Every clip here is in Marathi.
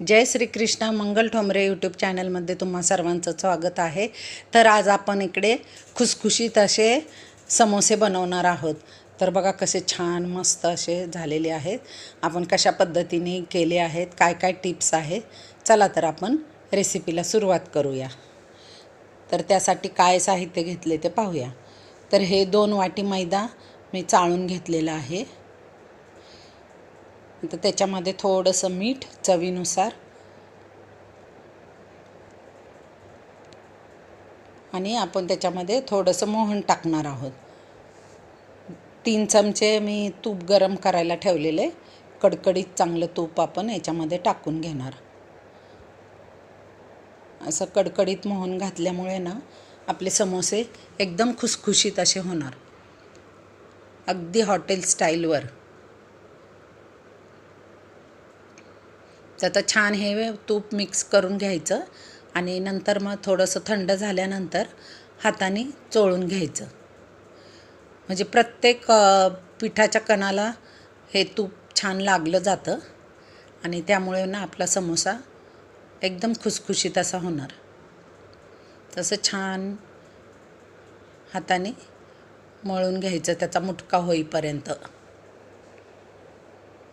जय श्री कृष्णा मंगल ठोंबरे यूट्यूब चॅनलमध्ये तुम्हा सर्वांचं स्वागत आहे. तर आज आपण इकडे खुसखुशीत असे समोसे बनवणार आहोत. तर बघा कसे छान मस्त असे झालेले आहेत. आपण कशा पद्धतीने केले आहेत काय काय टिप्स आहेत चला तर आपण रेसिपीला सुरुवात करूया. तर त्यासाठी काय साहित्य घेतले ते पाहूया. तर हे दोन वाटी मैदा मी चाळून घेतलेलं आहे. तर त्याच्यामध्ये थोडंसं मीठ चवीनुसार. आणि आपण त्याच्यामध्ये थोडंसं मोहन टाकणार आहोत. तीन चमचे मी तूप गरम करायला ठेवलेले. कडकडीत चांगलं तूप आपण याच्यामध्ये टाकून घेणार. असं कडकडीत मोहन घातल्यामुळे ना आपले समोसे एकदम खुसखुशीत असे होणार. अगदी हॉटेल स्टाईलवर. त्याचं छान हे तूप मिक्स करून घ्यायचं आणि नंतर मग थोडंसं थंड झाल्यानंतर हाताने चोळून घ्यायचं. म्हणजे प्रत्येक पिठाच्या कणाला हे तूप छान लागलं जातं आणि त्यामुळे ना आपला समोसा एकदम खुसखुशीत असा होणार. तसं छान हाताने मळून घ्यायचं त्याचा मुटका होईपर्यंत.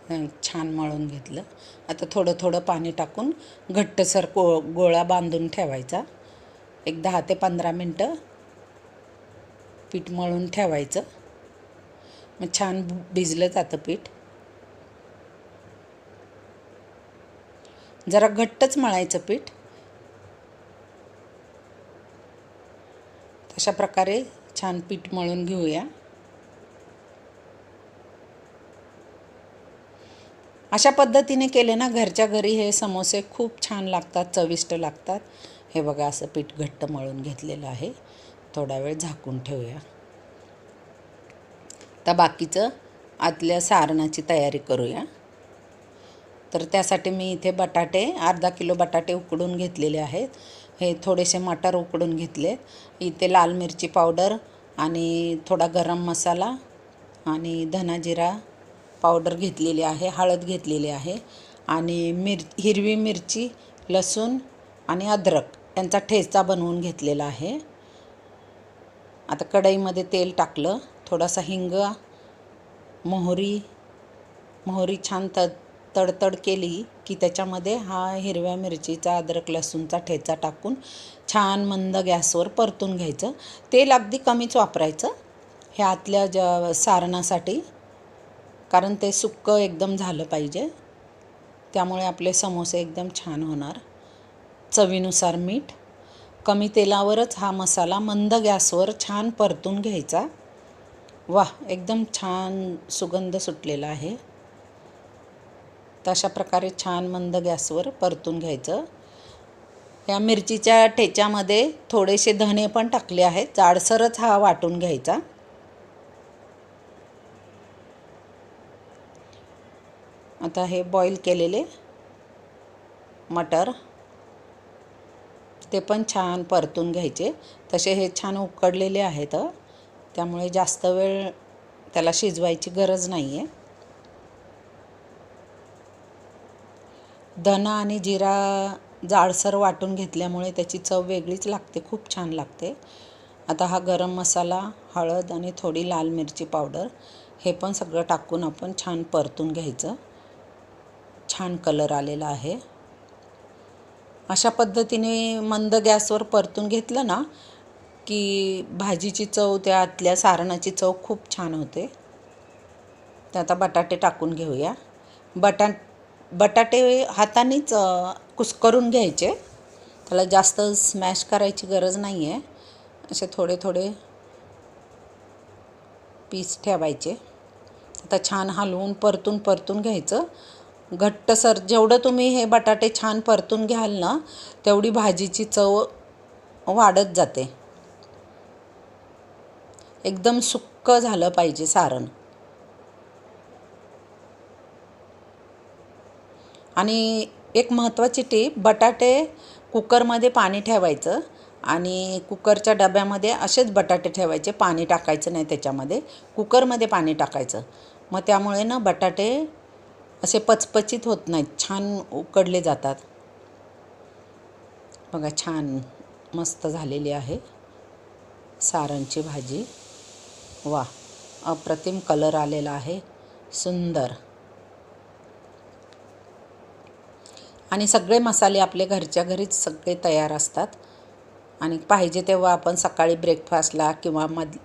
छान मळून घेतलं. आता थोडं थोडं पाणी टाकून घट्टसर को गोळा बांधून ठेवायचा. एक दहा ते पंधरा मिनटं पीठ मळून ठेवायचं. मग छान भिजलं जातं पीठ. जरा घट्टच मळायचं पीठ. तशा प्रकारे छान पीठ मळून घेऊया. अशा पद्धतीने केले ना घरच्या घरी हे समोसे खूप छान लागतात चविष्ट लागतात. हे बघा असं पीठ घट्ट मळून घेतलेलं आहे. थोडा वेळ झाकून ठेवूया. आता बाकीचं आतल्या सारणाची तयारी करूया. तर त्यासाठी मी इथे बटाटे अर्धा किलो बटाटे उकडून घेतलेले आहेत. हे थोडेसे मटार उकडून घेतले. इथे लाल मिरची पावडर आणि थोडा गरम मसाला आणि धना जिरा पावडर घेतलेली आहे हळद घेतलेली आहे आणि मिर हिरवी मिरची लसूण आणि अद्रक यांचा ठेचा बनवून घेतलेला आहे. आता कढईमध्ये तेल टाकलं थोडासा हिंग मोहरी मोहरी छान त तडतड केली की त्याच्यामध्ये हा हिरव्या मिरचीचा अद्रक लसूणचा ठेचा टाकून छान मंद गॅसवर परतून घ्यायचं. तेल अगदी कमीच वापरायचं. हे आतल्या ज सारणासाठी कारण ते सुक्कं एकदम झालं पाहिजे. त्यामुळे आपले समोसे एकदम छान होणार. चवीनुसार मीठ कमी तेलावरच हा मसाला मंद गॅसवर छान परतून घ्यायचा. वा एकदम छान सुगंध सुटलेला आहे. तशा प्रकारे छान मंद गॅसवर परतून घ्यायचं. या मिरचीच्या ठेच्यामध्ये थोडेसे धणे पण टाकले आहेत. जाडसरच हा वाटून घ्यायचा. आता हे बॉईल केलेले मटर ते पण छान परतून घ्यायचे. तसे हे छान उकडलेले आहेत त्यामुळे जास्त वेळ त्याला शिजवायची गरज नाही आहे धना आणि जिरा जाडसर वाटून घेतल्यामुळे त्याची चव वेगळीच लागते खूप छान लागते. आता हा गरम मसाला हळद आणि थोडी लाल मिरची पावडर हे पण सगळं टाकून आपण छान परतून घ्यायचं. छान कलर आलेला आहे. अशा पद्धतीने मंद गॅसवर परतून घेतलं ना की भाजीची चव त्या आतल्या सारणाची चव खूप छान होते. तर आता बटाटे टाकून घेऊया. बटा बटाटे हातानेच कुस्करून घ्यायचे. त्याला जास्त स्मॅश करायची गरज नाही आहे असे थोडे थोडे पीस ठेवायचे. आता छान हलवून परतून परतून घ्यायचं. घट्टसर जेवढं तुम्ही हे बटाटे छान परतून घ्याल ना तेवढी भाजीची चव वाढत जाते. एकदम सुक्क झालं पाहिजे सारण. आणि एक महत्त्वाची टीप बटाटे कुकरमध्ये पाणी ठेवायचं आणि कुकरच्या डब्यामध्ये असेच बटाटे ठेवायचे पाणी टाकायचं नाही त्याच्यामध्ये कुकरमध्ये पाणी टाकायचं. मग त्यामुळे ना बटाटे असे पचपचित होत नाहीत. छान उकडले जातात. बघा छान मस्त झालेली आहे सारांची भाजी. वा अप्रतिम कलर आलेला आहे. सुंदर. आणि सगळे मसाले आपले घरच्या घरीच सगळे तयार असतात. आणि पाहिजे तेव्हा आपण सकाळी ब्रेकफास्टला किंवा मध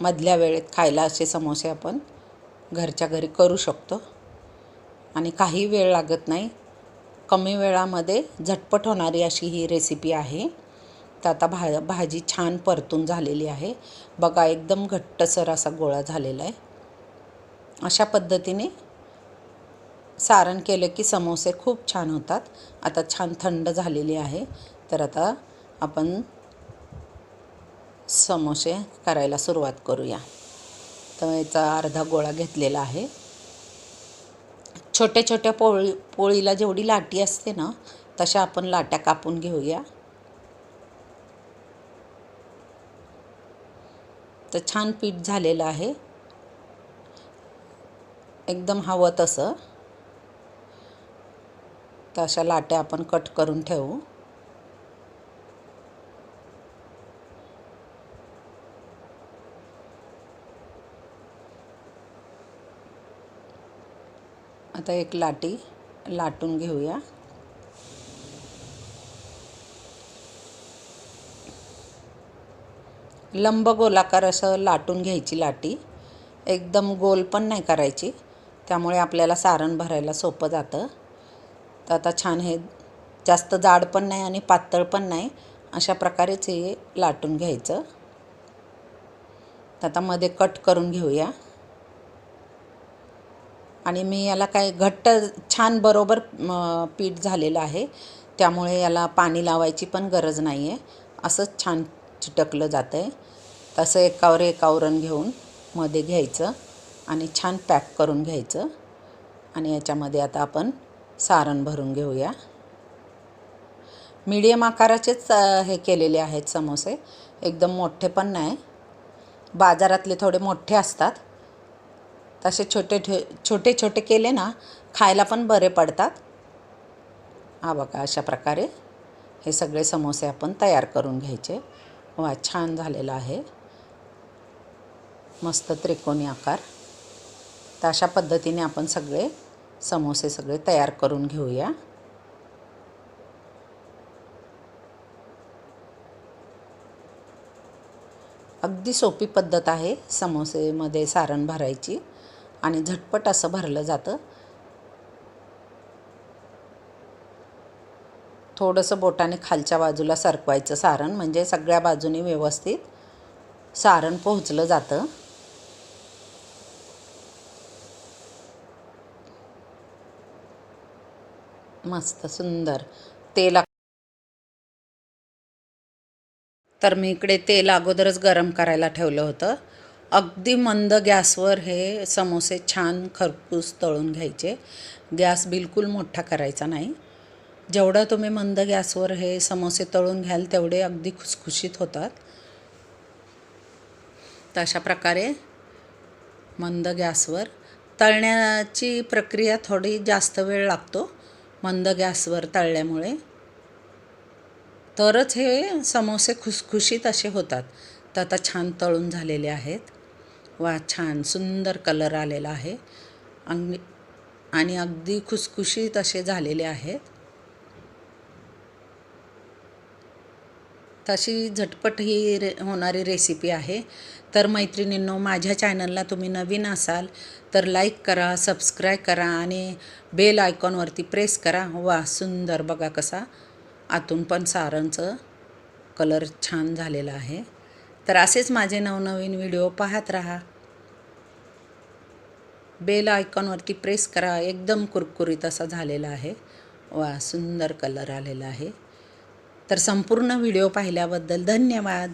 मधल्या वेळेत खायला असे समोसे आपण घरच्या घरी करू शकतो. आणि काही वेळ लागत नाही. कमी वेळामध्ये झटपट होणारी अशी ही रेसिपी आहे. तर आता भा भाजी छान परतून झालेली आहे. बघा एकदम घट्टसर असा गोळा झालेला आहे. अशा पद्धतीने सारण केलं की समोसे खूप छान होतात. आता छान थंड झालेली आहे. तर आता आपण समोसे करायला सुरुवात करूया. तर याचा अर्धा गोळा घेतलेला आहे. छोट्या छोट्या पोळी पोळीला जेवढी लाटी असते ना तशा आपण लाट्या कापून घेऊया. तर छान पीठ झालेलं आहे. एकदम हवं तसं. तर अशा लाट्या आपण कट करून ठेवू. आता एक लाटी लाटून घेऊया. लंब गोलाकार असं लाटून घ्यायची लाटी. एकदम गोल पण नाही करायची. त्यामुळे आपल्याला सारण भरायला सोपं जातं. तर आता छान हे जास्त जाड पण नाही आणि पातळ पण नाही. अशा प्रकारेच हे लाटून घ्यायचं. तर आता मध्ये कट करून घेऊया. आणि मी याला काय घट्ट छान बरोबर पीठ झालेलं आहे. त्यामुळे याला पाणी लावायची पण गरज नाही आहे असंच छान चिटकलं जातं आहे तसं एकावर एकावरण घेऊन मध्ये घ्यायचं आणि छान पॅक करून घ्यायचं. आणि याच्यामध्ये आता आपण सारण भरून घेऊया. मीडियम आकाराचेच हे केलेले आहेत समोसे. एकदम मोठे पण नाही. बाजारातले थोडे मोठे असतात. तसे छोटे ठे छोटे छोटे केले ना खायला पण बरे पडतात. हा बघा अशा प्रकारे हे सगळे समोसे आपण तयार करून घ्यायचे. वा छान झालेलं आहे. मस्त त्रिकोणी आकार. तर अशा पद्धतीने आपण सगळे समोसे सगळे तयार करून घेऊया. अगदी सोपी पद्धत आहे समोसेमध्ये सारण भरायची. आणि झटपट असं भरलं जातं. थोडंसं बोटाने खालच्या बाजूला सरकवायचं सारण म्हणजे सगळ्या बाजूनी व्यवस्थित सारण पोहोचलं जातं. मस्त सुंदर. तेल तर मी इकडे तेल अगोदरच गरम करायला ठेवलं होतं. अगदी मंद गॅसवर हे समोसे छान खरपूस तळून घ्यायचे. गॅस बिलकुल मोठा करायचा नाही. जेवढं तुम्ही मंद गॅसवर हे समोसे तळून घ्याल तेवढे अगदी खुसखुशीत होतात. तर अशा प्रकारे मंद गॅसवर तळण्याची प्रक्रिया थोडी जास्त वेळ लागतो मंद गॅसवर तळल्यामुळे. तरच हे समोसे खुसखुशीत असे होतात. तर आता छान तळून झालेले आहेत. वा छान. सुंदर कलर आलेला आहे. आणि आणि अगदी खुसखुशीत असे झालेले आहेत. तशी झटपट ही रे होणारी रेसिपी आहे. तर मैत्रिणींनो माझ्या चॅनलला तुम्ही नवीन असाल तर लाईक करा सबस्क्राईब करा आणि बेल आयकॉनवरती प्रेस करा. वा सुंदर. बघा कसा आतून पण सारांचं कलर छान झालेला आहे. तर असेच माझे नवनवीन व्हिडिओ पाहत राहा. बेल आयकॉनवरती प्रेस करा. एकदम कुरकुरीत असा झालेला आहे. वा सुंदर कलर आलेला आहे. तर संपूर्ण व्हिडिओ पाहिल्याबद्दल धन्यवाद.